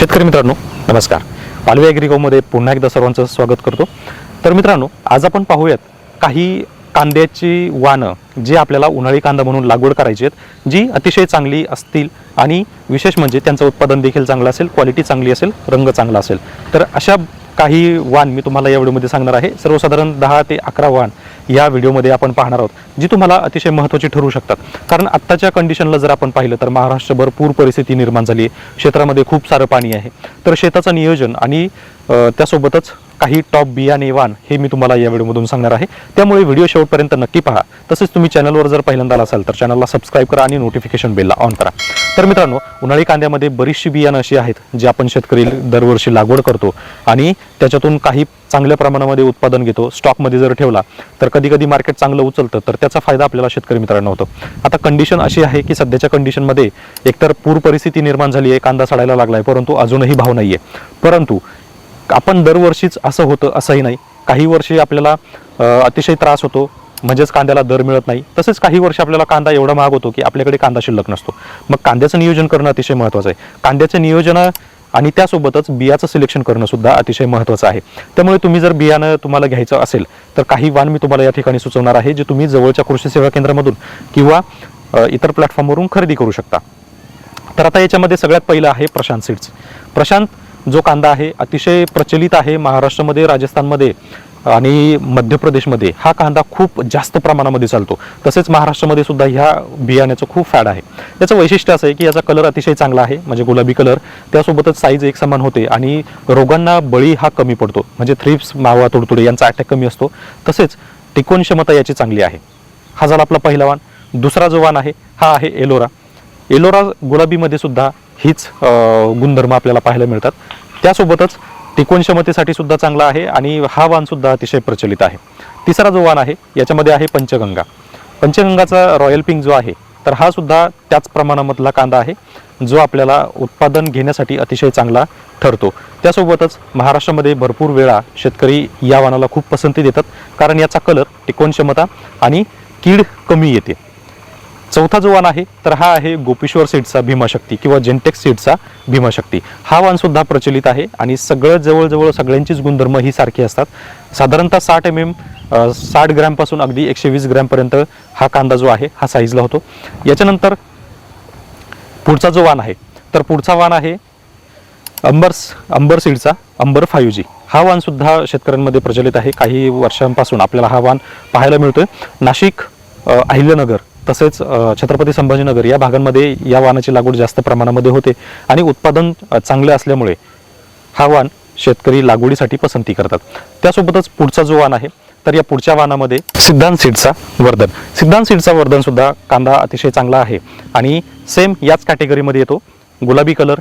शेतकरी मित्रांनो नमस्कार. पालवे ॲग्रिकोमध्ये पुन्हा एकदा सर्वांचं स्वागत करतो. तर मित्रांनो आज आपण पाहूयात काही कांद्याची वानं जी आपल्याला उन्हाळी कांदा म्हणून लागवड करायची आहेत जी अतिशय चांगली असतील आणि विशेष म्हणजे त्यांचं उत्पादन देखील चांगलं असेल क्वालिटी चांगली असेल रंग चांगला असेल. तर अशा काही वाण मी तुम्हाला या व्हिडिओमध्ये सांगणार आहे. सर्वसाधारण दहा ते अकरा वाण या व्हिडिओमध्ये आपण पाहणार आहोत जी तुम्हाला अतिशय महत्त्वाची ठरू शकतात. कारण आत्ताच्या कंडिशनला जर आपण पाहिलं तर महाराष्ट्रभर पूर परिस्थिती निर्माण झाली आहे. क्षेत्रामध्ये खूप सारं पाणी आहे. तर शेताचं नियोजन आणि त्यासोबतच काही टॉप बियाणे वाण हे मी तुम्हाला या व्हिडिओमधून सांगणार आहे. त्यामुळे व्हिडिओ शेवटपर्यंत नक्की पहा. तसेच तुम्ही चॅनलवर जर पहिल्यांदा आला असाल तर चॅनलला सबस्क्राईब करा आणि नोटिफिकेशन बेलला ऑन करा. तर मित्रांनो उन्हाळी कांद्यामध्ये बरीचशी बियाणं अशी आहेत जी आपण शेतकरी दरवर्षी लागवड करतो आणि त्याच्यातून काही चांगल्या प्रमाणामध्ये उत्पादन घेतो. स्टॉकमध्ये जर ठेवला तर कधी कधी मार्केट चांगलं उचलतं तर त्याचा फायदा आपल्याला शेतकरी मित्रांना होतो. आता कंडिशन अशी आहे की सध्याच्या कंडिशनमध्ये एकतर पूर परिस्थिती निर्माण झाली आहे कांदा सडायला लागला आहे परंतु अजूनही भाव नाही आहे परंतु आपण दरवर्षीच असं होतं असंही नाही. काही वर्षी आपल्याला अतिशय त्रास होतो म्हणजेच कांद्याला दर मिळत नाही. तसेच काही वर्ष आपल्याला कांदा एवढा महाग होतो की आपल्याकडे कांदा शिल्लक नसतो. मग कांद्याचं नियोजन करणं अतिशय महत्त्वाचं आहे. कांद्याचं नियोजन आणि त्यासोबतच बियाचं सिलेक्शन करणं सुद्धा अतिशय महत्त्वाचं आहे. त्यामुळे तुम्ही जर बियाणं तुम्हाला घ्यायचं असेल तर काही वाण मी तुम्हाला या ठिकाणी सुचवणार आहे जे तुम्ही जवळच्या कृषी सेवा केंद्रामधून किंवा इतर प्लॅटफॉर्मवरून खरेदी करू शकता. तर आता याच्यामध्ये सगळ्यात पहिलं आहे प्रशांत सीड्स प्रशांत जो कांदा आहे अतिशय प्रचलित आहे महाराष्ट्रामध्ये राजस्थानमध्ये आणि मध्य प्रदेशमध्ये हा कांदा खूप जास्त प्रमाणामध्ये चालतो. तसेच महाराष्ट्रामध्ये सुद्धा ह्या बियाण्याचं खूप फॅड आहे. याचं वैशिष्ट्य असं आहे की याचा कलर अतिशय चांगला आहे म्हणजे गुलाबी कलर. त्यासोबतच साईज एक समान होते आणि रोगांना बळी हा कमी पडतो. म्हणजे थ्रिप्स मावा तुडतुडे यांचा अटॅक कमी असतो. तसेच टिकवण क्षमता याची चांगली आहे. हा झाला आपला पहिला वाण. दुसरा जो वाण आहे हा आहे एलोरा. एलोरा गुलाबीमध्ये सुद्धा हीच गुणधर्म आपल्याला पाहायला मिळतात. त्यासोबतच टिकवण क्षमतेसाठी सुद्धा चांगला आहे आणि हा वाण सुद्धा अतिशय प्रचलित आहे. तिसरा जो वाण आहे याच्यामध्ये आहे पंचगंगा. पंचगंगाचा रॉयल पिंक जो आहे तर हा सुद्धा त्याच प्रमाणामधला कांदा आहे जो आपल्याला उत्पादन घेण्यासाठी अतिशय चांगला ठरतो. त्यासोबतच महाराष्ट्रामध्ये भरपूर वेळा शेतकरी या वाणाला खूप पसंती देतात कारण याचा कलर टिकवण क्षमता आणि कीड कमी येते. चौथा जो वाण आहे तर हा आहे गोपेश्वर सीडचा भीमाशक्ती किंवा जेंटेक्स सीडचा भीमाशक्ती. हा वाण सुद्धा प्रचलित आहे आणि सगळं जवळजवळ सगळ्यांचीच गुणधर्म ही सारखी असतात. साधारणतः साठ एम एम साठ ग्रॅमपासून अगदी एकशे वीस ग्रॅमपर्यंत हा कांदा जो आहे हा साईजला होतो. याच्यानंतर पुढचा जो वाण आहे तर पुढचा वाण आहे अंबर्स अंबर सीडचा अंबर फायू जी हा वाण सुद्धा शेतकऱ्यांमध्ये प्रचलित आहे. काही वर्षांपासून आपल्याला हा वाण पाहायला मिळतोय. नाशिक अहिल्यनगर अहिल्यानगर तसेच छत्रपती संभाजीनगर या भागांमध्ये या वाहनाची लागवड जास्त प्रमाणामध्ये होते आणि उत्पादन चांगलं चांगले असल्यामुळे हा वाण शेतकरी लागवडीसाठी पसंती करतात. त्यासोबतच पुढचा जो वाण आहे तर या पुढच्या वाहनामध्ये सिद्धांत सीडचा वर्धन. सिद्धांत सीडचा वर्धन सुद्धा कांदा अतिशय चांगला आहे आणि सेम याच कॅटेगरीमध्ये येतो. गुलाबी कलर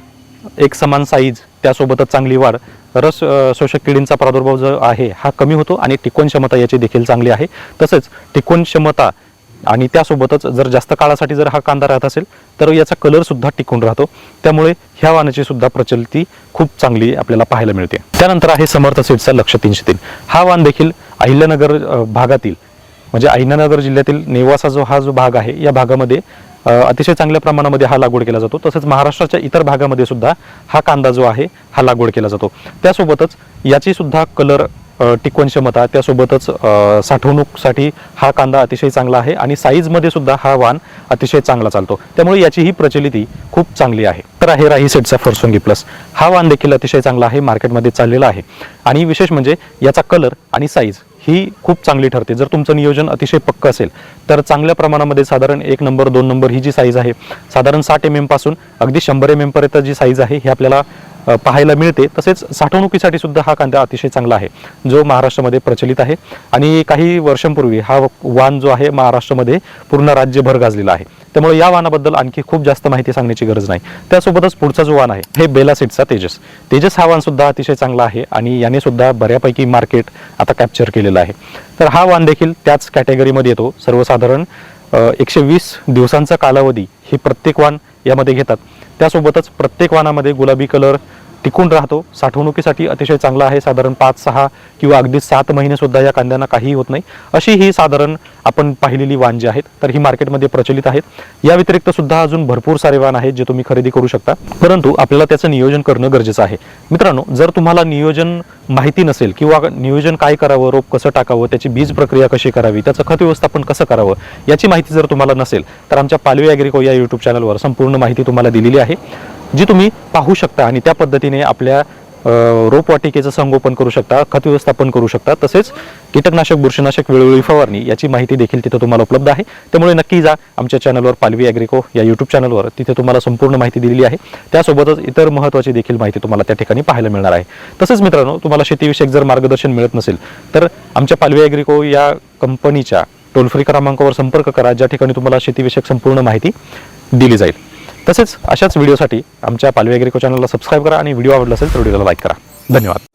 एक समान साईज त्यासोबतच चांगली वाढ. रस शोषक किडींचा प्रादुर्भाव जो आहे हा कमी होतो आणि टिकवण क्षमता याची देखील चांगली आहे. तसेच टिकवण क्षमता आणि त्यासोबतच जर जास्त काळासाठी जर हा कांदा राहत असेल तर याचा कलरसुद्धा टिकून राहतो. त्यामुळे ह्या वाणाची सुद्धा प्रचलिती खूप चांगली आपल्याला पाहायला मिळते. त्यानंतर आहे समर्थ सीडचा लक्ष तीनशे तीन. हा वाण देखील अहिल्यानगर भागातील म्हणजे अहिल्यानगर जिल्ह्यातील नेवासा जो हा जो भाग आहे या भागामध्ये अतिशय चांगल्या प्रमाणामध्ये हा लागवड केला जातो. तसेच महाराष्ट्राच्या इतर भागामध्ये सुद्धा हा कांदा जो आहे हा लागवड केला जातो. त्यासोबतच याची सुद्धा कलर टिकवण क्षमता त्यासोबतच साठवणूकसाठी हा कांदा अतिशय चांगला आहे आणि साईजमध्ये सुद्धा हा वाण अतिशय चांगला चालतो. त्यामुळे याची ही प्रचलिती खूप चांगली आहे. तर आहे राही सेटचा फरसुंगी प्लस हा वाण देखील अतिशय चांगला आहे मार्केटमध्ये चाललेला आहे. आणि विशेष म्हणजे याचा कलर आणि साईज ही खूप चांगली ठरते. जर तुमचं नियोजन अतिशय पक्क असेल तर चांगल्या प्रमाणामध्ये साधारण एक नंबर दोन नंबर ही जी साईज आहे साधारण साठ एमपासून अगदी शंभर एम पर्यंत जी साईज आहे ही आपल्याला पाहायला मिळते. तसेच साठवणुकीसाठी सुद्धा हा कांदा अतिशय चांगला आहे. जो महाराष्ट्रामध्ये प्रचलित आहे आणि काही वर्षांपूर्वी हा वाण जो आहे महाराष्ट्रामध्ये पूर्ण राज्यभर गाजलेला आहे. त्यामुळे या वानाबद्दल आणखी खूप जास्त माहिती सांगण्याची गरज नाही. त्यासोबतच पुढचा जो वाण आहे हे बेला सीटचा तेजस. तेजस हा वान सुद्धा अतिशय चांगला आहे आणि याने सुद्धा बऱ्यापैकी मार्केट आता कॅप्चर केलेलं आहे. तर हा वाण देखील त्याच कॅटेगरीमध्ये येतो. सर्वसाधारण एकशे वीस दिवसांचा कालावधी ही प्रत्येक वाण यामध्ये घेतात. त्यासोबतच प्रत्येक वानामध्ये गुलाबी कलर टिकून राहतो. साठवणुकीसाठी अतिशय चांगला आहे. साधारण पाच सहा किंवा अगदी सात महिनेसुद्धा या कांद्यांना काहीही होत नाही. अशी ही साधारण आपण पाहिलेली वाण जी आहेत. तर ही मार्केटमध्ये प्रचलित आहेत. या व्यतिरिक्त सुद्धा अजून भरपूर सारे वाण आहेत जे तुम्ही खरेदी करू शकता. परंतु आपल्याला त्याचं नियोजन करणं गरजेचं आहे. मित्रांनो जर तुम्हाला नियोजन माहिती नसेल किंवा नियोजन काय करावं रोप कसं टाकावं त्याची बीज प्रक्रिया कशी करावी त्याचं खत व्यवस्थापन कसं करावं याची माहिती जर तुम्हाला नसेल तर आमच्या पालवी ॲग्रिको या यूट्यूब चॅनलवर संपूर्ण माहिती तुम्हाला दिलेली आहे. जी तुम्ही पाहू शकता आणि त्या पद्धतीने आपल्या रोपवाटिकेचं संगोपन करू शकता खत व्यवस्थापन करू शकता तसेच कीटकनाशक बुरशीनाशक वेळोवेळी फवारणी याची माहिती देखील तिथे तुम्हाला उपलब्ध आहे. त्यामुळे नक्की जा आमच्या चॅनलवर पालवी ॲग्रिको या यूट्यूब चॅनलवर तिथे तुम्हाला संपूर्ण माहिती दिलेली आहे. त्यासोबतच इतर महत्त्वाची देखील माहिती तुम्हाला त्या ठिकाणी पाहायला मिळणार आहे. तसेच मित्रांनो तुम्हाला शेतीविषयक जर मार्गदर्शन मिळत नसेल तर आमच्या पालवी ॲग्रिको या कंपनीच्या टोल फ्री क्रमांकावर संपर्क करा ज्या ठिकाणी तुम्हाला शेतीविषयक संपूर्ण माहिती दिली जाईल. तसेच अशाच व्हिडिओसाठी आमच्या पालवी ॲग्रिको चॅनलला सबस्क्राईब करा आणि व्हिडिओ आवडला असेल तर व्हिडिओला लाईक करा. धन्यवाद.